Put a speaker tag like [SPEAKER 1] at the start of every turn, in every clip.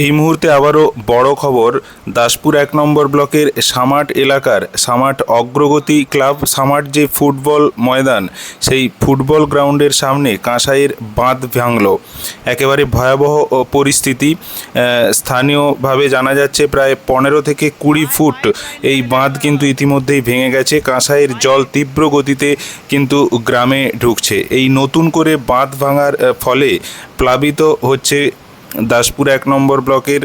[SPEAKER 1] এই মুহূর্তে আবারও বড় খবর, দাসপুর এক নম্বর ব্লকের সামাট এলাকার সামাট অগ্রগতি ক্লাব, সামাট যে ফুটবল ময়দান, সেই ফুটবল গ্রাউন্ডের সামনে কাঁসাইয়ের বাঁধ ভাঙল। একেবারে ভয়াবহ পরিস্থিতি স্থানীয়ভাবে জানা যাচ্ছে প্রায় পনেরো থেকে কুড়ি ফুট এই বাঁধ কিন্তু ইতিমধ্যেই ভেঙে গেছে। কাঁসাইয়ের জল তীব্র গতিতে কিন্তু গ্রামে ঢুকছে। এই নতুন করে বাঁধ ভাঙার ফলে প্লাবিত হচ্ছে দাসপুর এক নম্বর ব্লকের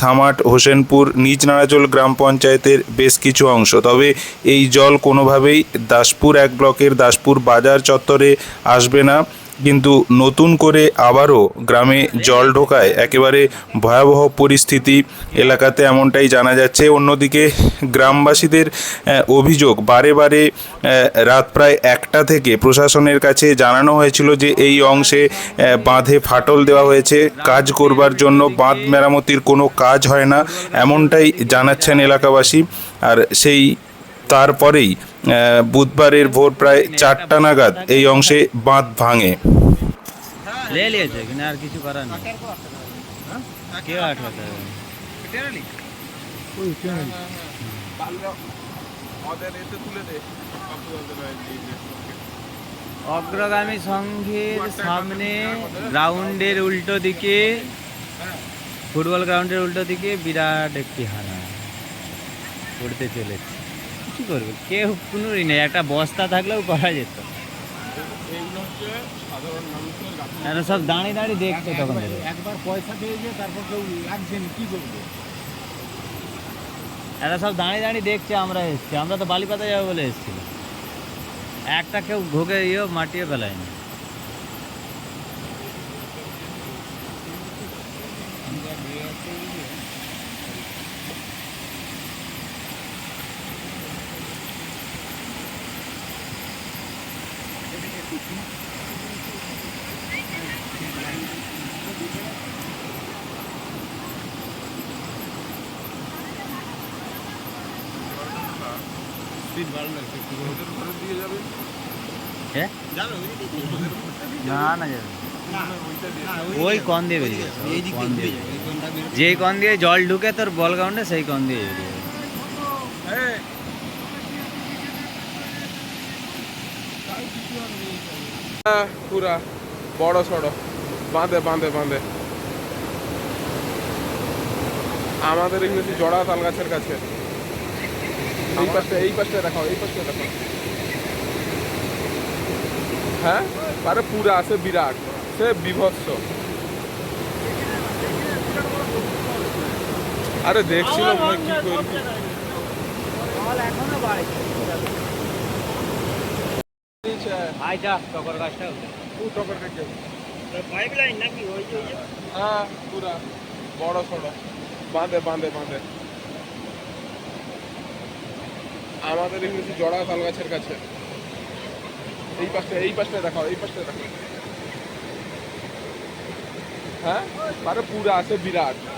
[SPEAKER 1] সামাট, হোসেনপুর নিজ নারাজল গ্রাম পঞ্চায়েতের বেশ কিছু অংশ। তবে এই জল কোনোভাবেই দাসপুর এক ব্লকের, দাসপুর বাজার চত্বরে আসবে না। কিন্তু নতুন করে আবারও গ্রামে জল ঢোকায় একেবারে ভয়াবহ পরিস্থিতি। এলাকাতে এমনটাই জানা যাচ্ছে। অন্যদিকে গ্রামবাসীদের অভিযোগ, বারে বারে রাত প্রায় একটা থেকে প্রশাসনের কাছে জানানো হয়েছিল যে এই অংশে বাঁধে ফাটল দেওয়া হয়েছে। কাজ করবার জন্য বাঁধ মেরামতির কোনো কাজ হয় না, এমনটাই জানাচ্ছেন এলাকাবাসী। আর সেই তারপরেই বুধবারের ভোর প্রায় চারটা নাগাদ এই অংশে বাঁধ ভাঙে।
[SPEAKER 2] অগ্রগামী সংঘের সামনে গ্রাউন্ডের উল্টো দিকে, ফুটবল গ্রাউন্ডের উল্টো দিকে বিরাট একটি হানা পড়তে চলেছে। কি করবে? কেউ কোনোই নেই একটা বস্তা থাকলেও করা যেত। এরা সব দাঁড়িয়ে দাঁড়িয়ে দেখছে তখন
[SPEAKER 3] একবার পয়সা পেয়েছে তারপর কেউ লাগছে কি করবে?
[SPEAKER 2] এরা সব দাঁড়িয়ে দাঁড়িয়ে দেখছে আমরা এসছি। আমরা তো বালিপাতা যাব বলে এসেছিলাম একটা কেউ ঘোগে ইয়ে মাটিয়ে ফেলায়নি। না ওই কন দিয়ে বেরিয়ে গেছে? ওই কন দিয়ে বেরিয়ে গেছে। যেই কন দিয়ে জল ঢুকে তোর বল গ্রাউন্ডে সেই কন দিয়ে বেরিয়ে গেছে।
[SPEAKER 4] পুরা, বড় সড়ো। বাঁধে বাঁধে বাঁধে। আমাদের ইংরেজি জড়া তাল গাছের কাছে। এই পাশটা এই পাশটা দেখাও, এই পাশটা দেখাও। হ্যাঁ? আরে পুরা আছে বিরাট। সে বিভৎস। আরে দেখছিল মনে হয় কি করবি
[SPEAKER 2] আয় যা টকর গাছটা ওঠে।
[SPEAKER 4] ও টপের দিকে হ্যাঁ পুরা। বড় সড়ো বাঁধে বাঁধে বাঁধে। আমাদের এখানে জড়া তাল গাছের কাছে। এই পাশটা এই পাশটা দেখাও এই পাশটা দেখাও। হ্যাঁ? আরে পুরা আছে বিরাট।